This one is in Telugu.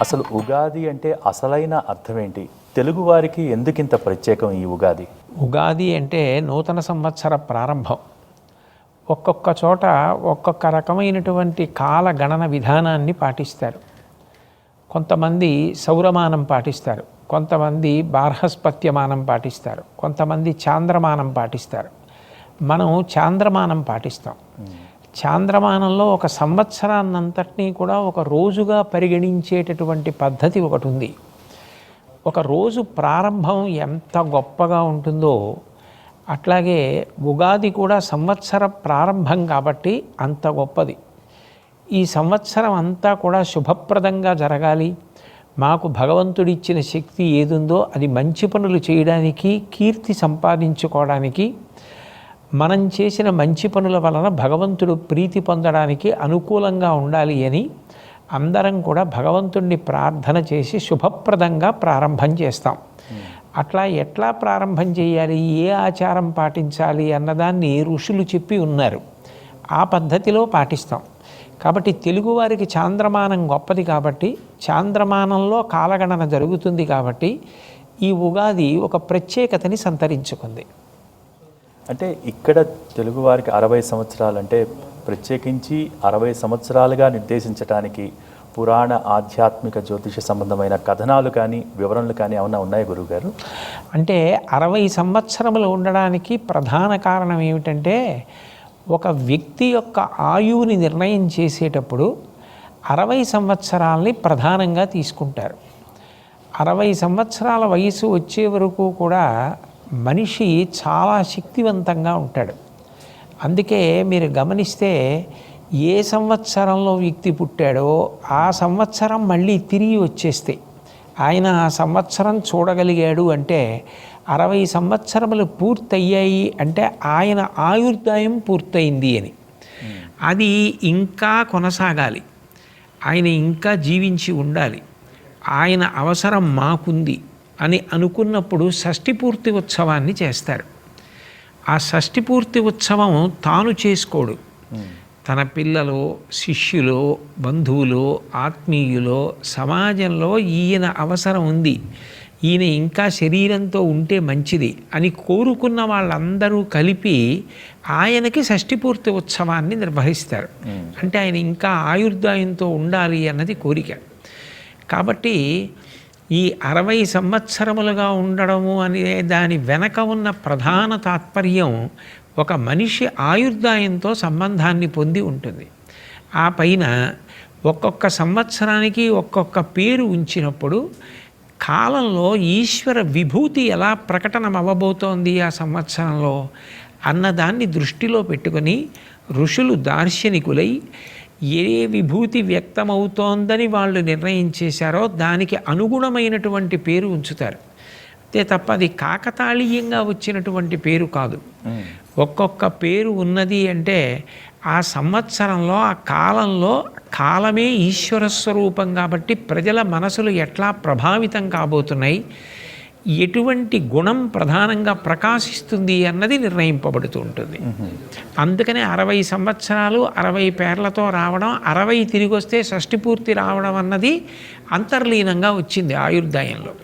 అసలు ఉగాది అంటే అసలైన అర్థం ఏంటి తెలుగు వారికి ఎందుకింత ప్రత్యేకం ఈ ఉగాది? ఉగాది అంటే నూతన సంవత్సర ప్రారంభం. ఒక్కొక్క చోట ఒక్కొక్క రకమైనటువంటి కాల గణన విధానాన్ని పాటిస్తారు. కొంతమంది సౌరమానం పాటిస్తారు. కొంతమంది బార్హస్పత్యమానం పాటిస్తారు. కొంతమంది చాంద్రమానం పాటిస్తారు. మనం చాంద్రమానం పాటిస్తాం. చాంద్రమానంలో ఒక సంవత్సరాన్నంతటినీ కూడా ఒక రోజుగా పరిగణించేటటువంటి పద్ధతి ఒకటి ఉంది ఒక రోజు ప్రారంభం ఎంత గొప్పగా ఉంటుందో అట్లాగే ఉగాది కూడా సంవత్సర ప్రారంభం కాబట్టి అంత గొప్పది. ఈ సంవత్సరం అంతా కూడా శుభప్రదంగా జరగాలి. మాకు భగవంతుడిచ్చిన శక్తి ఏదుందో అది మంచి పనులు చేయడానికి కీర్తి సంపాదించుకోవడానికి మనం చేసిన మంచి పనుల వలన భగవంతుడు ప్రీతి పొందడానికి అనుకూలంగా ఉండాలి అని అందరం కూడా భగవంతుణ్ణి ప్రార్థన చేసి శుభప్రదంగా ప్రారంభం చేస్తాం. అట్లా ఎట్లా ప్రారంభం చేయాలి? ఏ ఆచారం పాటించాలి? అన్నదాన్ని ఋషులు చెప్పి ఉన్నారు. ఆ పద్ధతిలో పాటిస్తాం. కాబట్టి తెలుగువారికి చాంద్రమానం గొప్పది కాబట్టి చాంద్రమానంలో కాలగణన జరుగుతుంది కాబట్టి ఈ ఉగాది ఒక ప్రత్యేకతని సంతరించుకుంది. అంటే ఇక్కడ తెలుగు వారికి అరవై సంవత్సరాలు అంటే ప్రత్యేకించి అరవై సంవత్సరాలుగా నిర్దేశించడానికి పురాణ ఆధ్యాత్మిక జ్యోతిష సంబంధమైన కథనాలు కానీ వివరణలు కానీ ఏమైనా గురువు గారు అంటే అరవై సంవత్సరములు ఉండడానికి ప్రధాన కారణం ఏమిటంటే ఒక వ్యక్తి యొక్క ఆయువుని నిర్ణయం చేసేటప్పుడు అరవై సంవత్సరాల్ని ప్రధానంగా తీసుకుంటారు. అరవై సంవత్సరాల వయసు వచ్చే వరకు కూడా మనిషి చాలా శక్తివంతంగా ఉంటాడు. అందుకే మీరు గమనిస్తే ఏ సంవత్సరంలో వ్యక్తి పుట్టాడో ఆ సంవత్సరం మళ్ళీ తిరిగి వచ్చేస్తే ఆయన ఆ సంవత్సరం చూడగలిగాడు అంటే అరవై సంవత్సరములు పూర్తయ్యాయి అంటే ఆయన ఆయుర్దాయం పూర్తయింది అని. అది ఇంకా కొనసాగాలి. ఆయన ఇంకా జీవించి ఉండాలి. ఆయన అవసరం మాకుంది. అని అనుకున్నప్పుడు షష్టిపూర్తి ఉత్సవాన్ని చేస్తారు. ఆ షష్టిపూర్తి ఉత్సవం తాను చేసుకోడు. తన పిల్లలు శిష్యులు బంధువులు ఆత్మీయులు సమాజంలో ఈయన అవసరం ఉంది. ఈయన ఇంకా శరీరంతో ఉంటే మంచిది అని కోరుకున్న వాళ్ళందరూ కలిపి ఆయనకి షష్ఠిపూర్తి ఉత్సవాన్ని నిర్వహిస్తారు. అంటే ఆయన ఇంకా ఆయుర్దాయంతో ఉండాలి అన్నది కోరిక. కాబట్టి ఈ అరవై సంవత్సరములుగా ఉండడము అనే దాని వెనక ఉన్న ప్రధాన తాత్పర్యం ఒక మనిషి ఆయుర్దాయంతో సంబంధాన్ని పొంది ఉంటుంది. ఆ పైన ఒక్కొక్క సంవత్సరానికి ఒక్కొక్క పేరు ఉంచినప్పుడు కాలంలో ఈశ్వర విభూతి ఎలా ప్రకటన అవ్వబోతోంది ఆ సంవత్సరంలో అన్నదాన్ని దృష్టిలో పెట్టుకొని ఋషులు దార్శనికులై ఏ విభూతి వ్యక్తమవుతోందని వాళ్ళు నిర్ణయం చేశారో దానికి అనుగుణమైనటువంటి పేరు ఉంచుతారు. అంతే తప్ప అది కాకతాళీయంగా వచ్చినటువంటి పేరు కాదు. ఒక్కొక్క పేరు ఉన్నది అంటే ఆ సంవత్సరంలో ఆ కాలంలో కాలమే ఈశ్వర స్వరూపం కాబట్టి ప్రజల మనసులు ఎట్లా ప్రభావితం కాబోతున్నాయి? ఎటువంటి గుణం ప్రధానంగా ప్రకాశిస్తుంది అన్నది నిర్ణయింపబడుతూ ఉంటుంది. అందుకనే అరవై సంవత్సరాలు అరవై పేర్లతో రావడం అరవై తిరిగి వస్తే షష్ఠి పూర్తి రావడం అన్నది అంతర్లీనంగా వచ్చింది ఆయుర్దాయంలో.